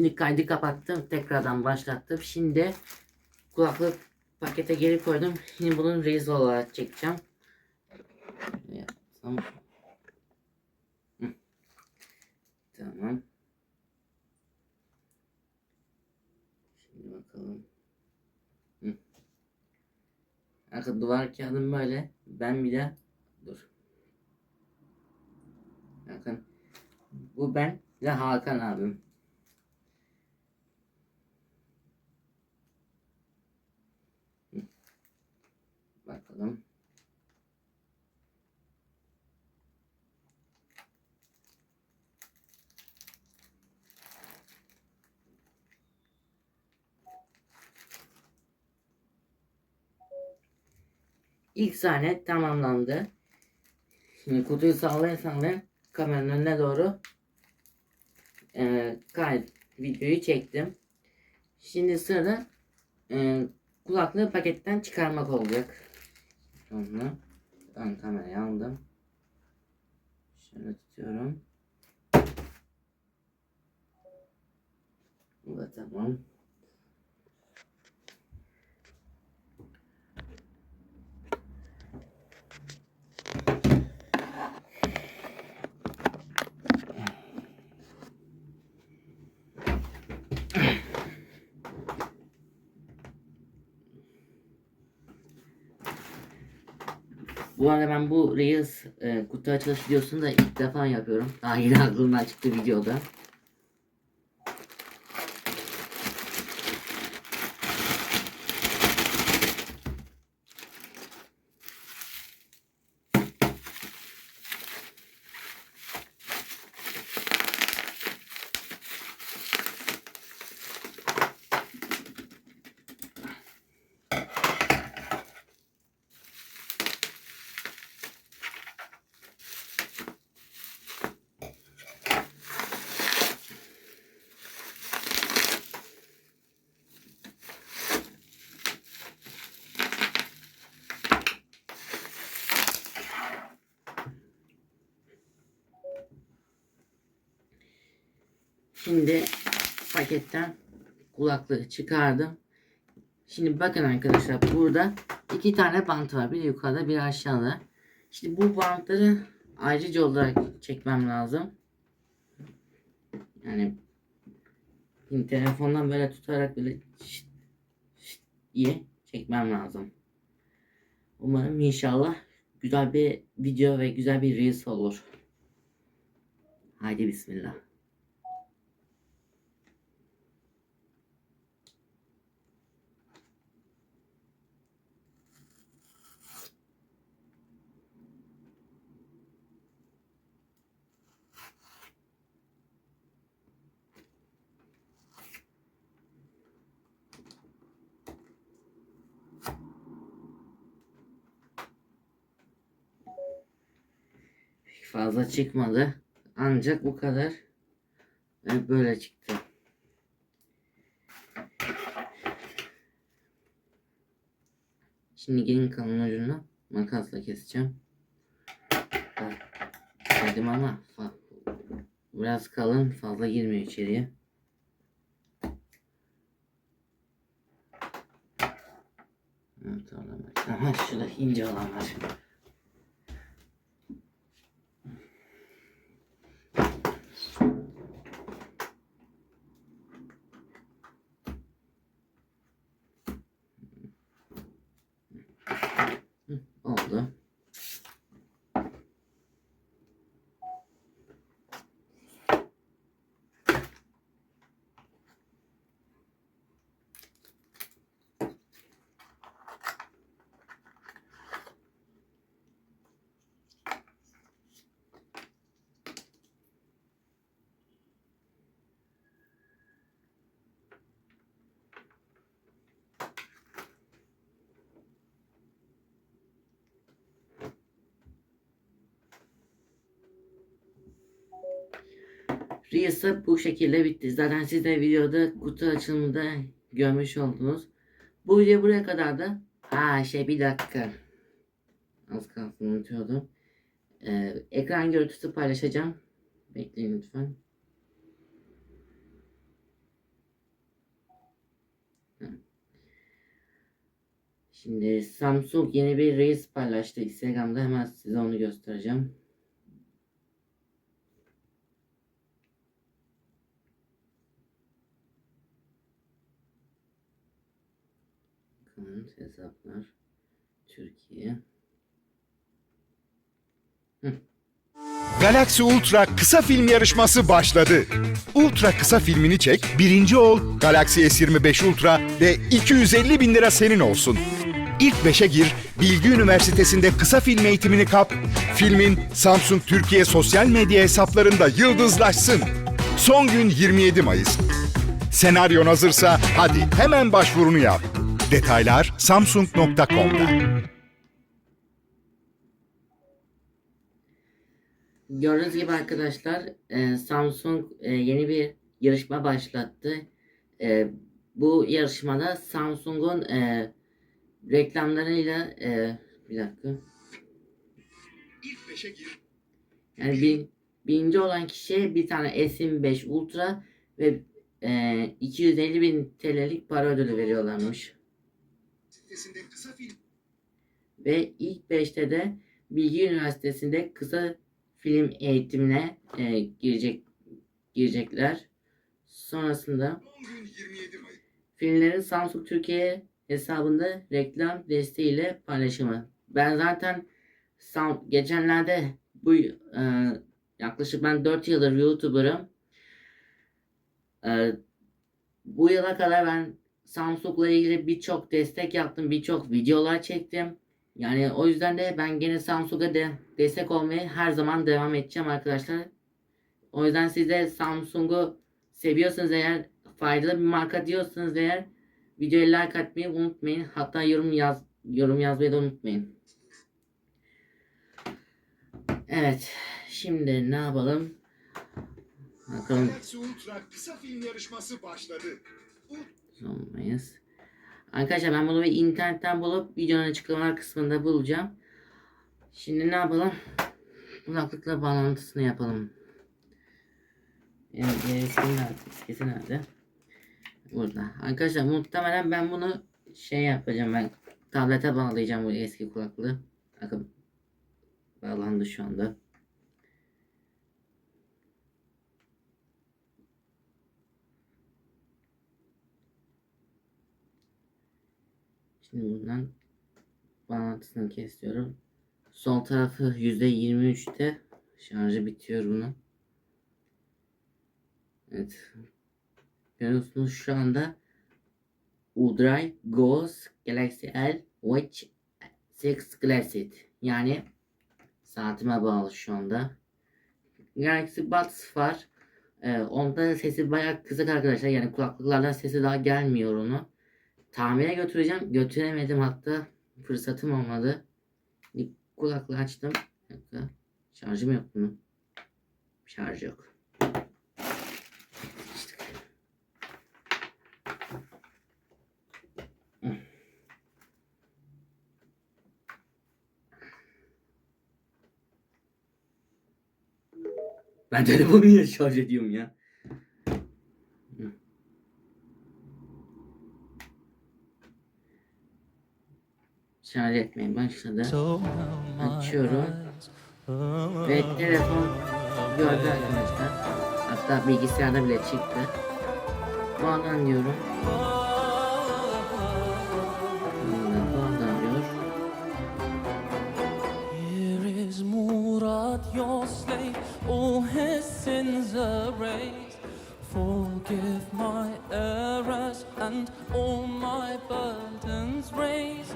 Şimdi kaydı kapattım. Tekrardan başlattım. Şimdi kulaklık pakete geri koydum. Şimdi bunun reels olarak çekeceğim. Ya, Tamam. Tamam. Şimdi bakalım. Hı. Arka duvar kağıdım böyle. Ben bir de dur. Bakın. Bu ben ve Hakan abim. Bakalım. İlk sahne tamamlandı. Şimdi kutuyu sallaya sallaya kameranın önüne doğru e, kayıt videoyu çektim. Şimdi sırada e, kulaklığı paketten çıkarmak olacak. Sonra ön kamerayı aldım. Şöyle tutuyorum. Bu da tamam. Bu arada ben bu Reels e, kutu açılış videosunu da ilk defa yapıyorum. Daha yeni aklımdan çıktı videoda. Şimdi paketten kulaklığı çıkardım. Şimdi bakın arkadaşlar burada iki tane bant var. Bir yukarıda bir aşağıda. Şimdi bu bantları ayrıca olarak çekmem lazım. Yani şimdi telefondan böyle tutarak böyle şşt, şşt diye çekmem lazım. Umarım inşallah güzel bir video ve güzel bir reels olur. Haydi bismillah. Fazla çıkmadı. Ancak bu kadar ve böyle çıktı. Şimdi gelin kalın ucunu makasla keseceğim. Dedim ama biraz kalın fazla girmiyor içeriye. Evet. Aha şurada ince olan var. Reels'ı bu şekilde bitti. Zaten siz de videoda kutu açılımında görmüş oldunuz. Bu video buraya kadar da. Ha şey bir dakika. Az kalsın unutuyordum. Ee, ekran görüntüsü paylaşacağım. Bekleyin lütfen. Şimdi Samsung yeni bir reis paylaştı Instagram'da hemen size onu göstereceğim. Hesaplar Türkiye. Galaxy Ultra kısa film yarışması başladı. Ultra kısa filmini çek, birinci ol, Galaxy S25 Ultra ve 250 bin lira senin olsun. İlk 5'e gir, Bilgi Üniversitesi'nde kısa film eğitimini kap, filmin Samsung Türkiye sosyal medya hesaplarında yıldızlaşsın. Son gün 27 Mayıs. Senaryon hazırsa hadi hemen başvurunu yap. Detaylar samsung.com'da. Gördüğünüz gibi arkadaşlar e, Samsung e, yeni bir yarışma başlattı. E, bu yarışmada Samsung'un reklamlarıyla bir dakika. İlk 5'e gir. Yani bir, birinci olan kişiye bir tane S25 Ultra ve e, 250 bin TL'lik para ödülü veriyorlarmış. Sitesinde kısa film Ve ilk 5'te de Bilgi Üniversitesi'nde kısa film eğitimine e, girecek girecekler. Sonrasında son gün 27 Mayıs. filmlerin Samsung Türkiye hesabında reklam desteğiyle paylaşımı. Ben zaten Sam- geçenlerde bu e, yaklaşık ben 4 yıldır YouTuber'ım. E, bu yıla kadar ben Samsung'la ilgili birçok destek yaptım, birçok videolar çektim. Yani o yüzden de ben gene Samsung'a de destek olmaya her zaman devam edeceğim arkadaşlar. O yüzden siz de Samsung'u seviyorsanız eğer faydalı bir marka diyorsanız eğer videoyu like atmayı unutmayın. Hatta yorum yaz yorum yazmayı da unutmayın. Evet. Şimdi ne yapalım? Bakalım. Ultra kısa film yarışması başladı. Olmayız. Arkadaşlar ben bunu bir internetten bulup videonun açıklamalar kısmında bulacağım. Şimdi ne yapalım? Kulaklıkla bağlantısını yapalım. Yani eski nerede? Eskisi nerede? Burada. Arkadaşlar muhtemelen ben bunu şey yapacağım ben tablete bağlayacağım bu eski kulaklığı. Bakın bağlandı şu anda. Şimdi bundan bağlantısını kesiyorum. Sol tarafı %23'te şarjı bitiyor bunun. Evet. Görüyorsunuz şu anda Udry Goes Galaxy L Watch 6 Classic yani saatime bağlı şu anda. Galaxy Buds var. Ee, onda sesi bayağı kısık arkadaşlar. Yani kulaklıklardan sesi daha gelmiyor onu. Tamire götüreceğim. Götüremedim hatta. Fırsatım olmadı. Bir kulaklığı açtım. Şarjım yok bunun. Şarj yok. Ben telefonu niye şarj ediyorum ya? Şarj etmeye başladı. Açıyorum. Ve telefon gördü arkadaşlar. Hatta bilgisayarda bile çıktı. Bağlan diyorum. Forgive my errors and all my burdens raise.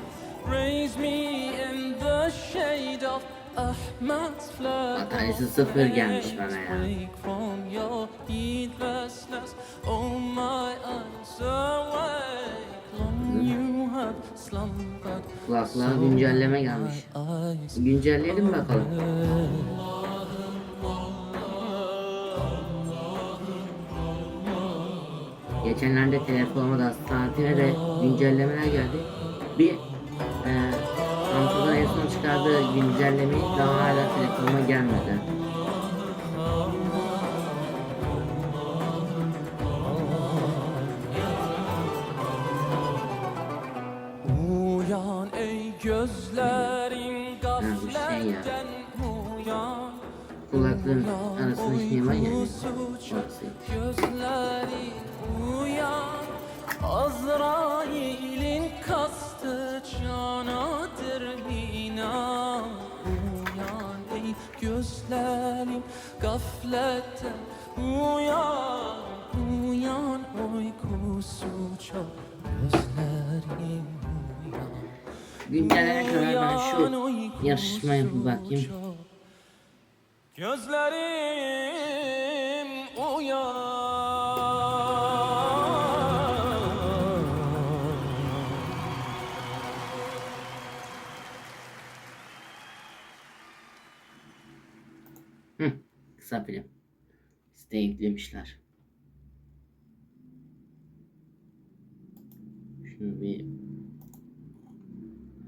Raise me in the shade of Ahmad's flood. Bataryası sıfır gelmiş bana ya. From your heedlessness, oh my eyes awake. Long you have slumbered. Kulaklığa güncelleme gelmiş. Güncelleyelim bakalım. Geçenlerde telefonuma da saatine de güncellemeler geldi. Bir güncellemeyi daha hala telefonuma gelmedi. Şu yarışmaya bir bakayım. Gözlerim uyan Hı, kısa film. Site yüklemişler. Şunu bir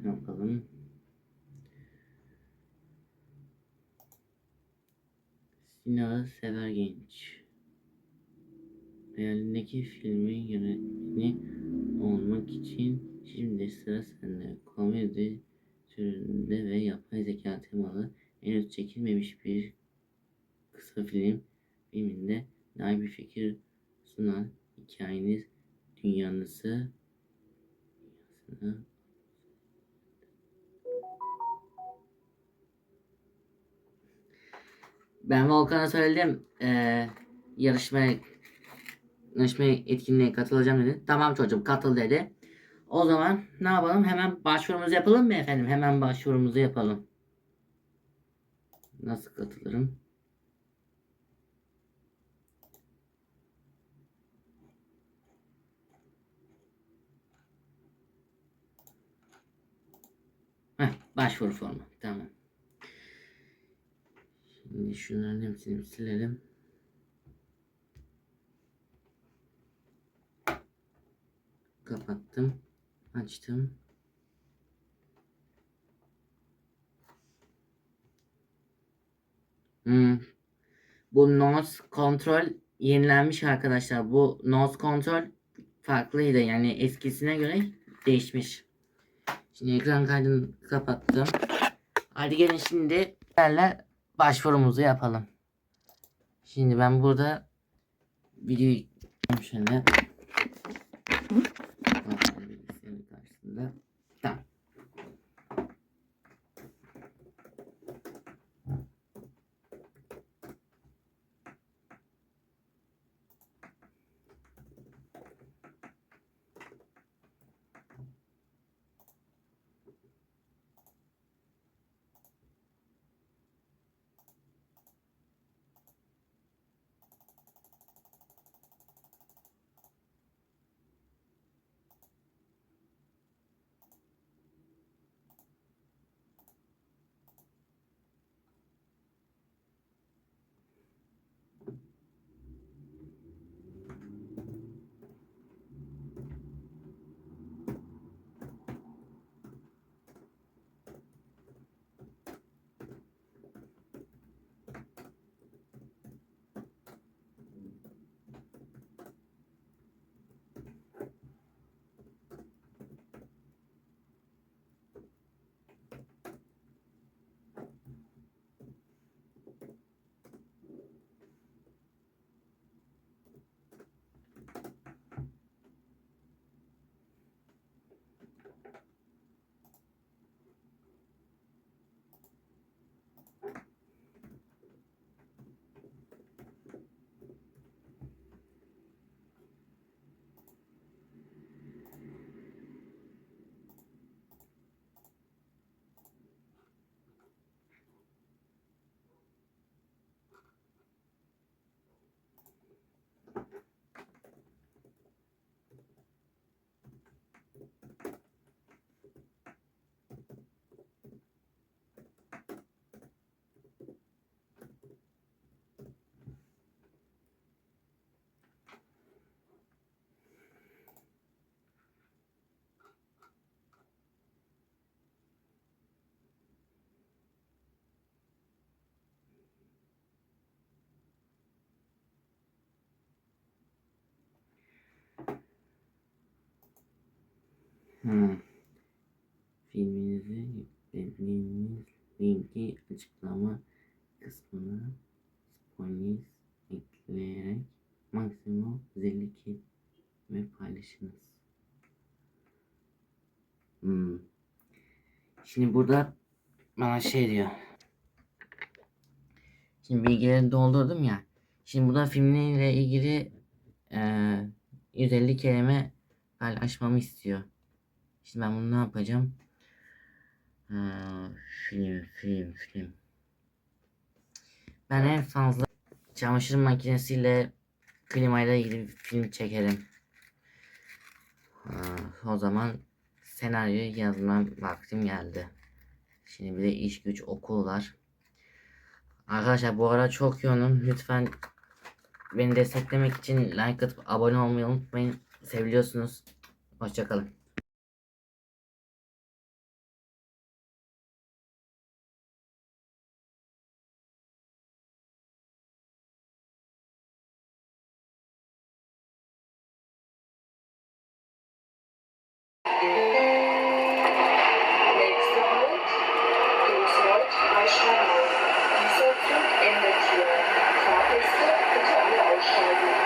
yapalım. Silahı sever genç. Hayalindeki filmin yönetmeni olmak için şimdi sıra sende. Komedi türünde ve yapay zeka temalı henüz çekilmemiş bir kısa film filminde dair bir fikir sunan hikayeniz dünyanızı dünyasına Ben Volkan'a söyledim eee yarışmaya yarışmaya etkinliğe katılacağım dedi. Tamam çocuğum katıl dedi. O zaman ne yapalım? Hemen başvurumuzu yapalım mı efendim? Hemen başvurumuzu yapalım. Nasıl katılırım? Heh, başvuru formu. Tamam. Şimdi şunların hepsini silelim. Kapattım. Açtım. Hmm. Bu nose control yenilenmiş arkadaşlar. Bu nose control farklıydı. Yani eskisine göre değişmiş. Şimdi ekran kaydını kapattım. Hadi gelin şimdi sizlerle başvurumuzu yapalım. Şimdi ben burada videoyu şöyle bilgisayarın karşısında. Hmm. filminizi yüklediğiniz linki açıklama kısmına sponis ekleyerek maksimum 150 kelime paylaşınız. Hmm. Şimdi burada bana şey diyor. Şimdi bilgileri doldurdum ya. Şimdi burada filmle ilgili eee 150 kelime paylaşmamı istiyor. Şimdi ben bunu ne yapacağım? Ha, film, film, film. Ben en fazla çamaşır makinesiyle klimayla bir film çekerim. Ha, o zaman senaryoyu yazmam vaktim geldi. Şimdi bir de iş güç okul var. Arkadaşlar bu ara çok yoğunum. Lütfen beni desteklemek için like atıp abone olmayı unutmayın. Seviliyorsunuz. Hoşçakalın.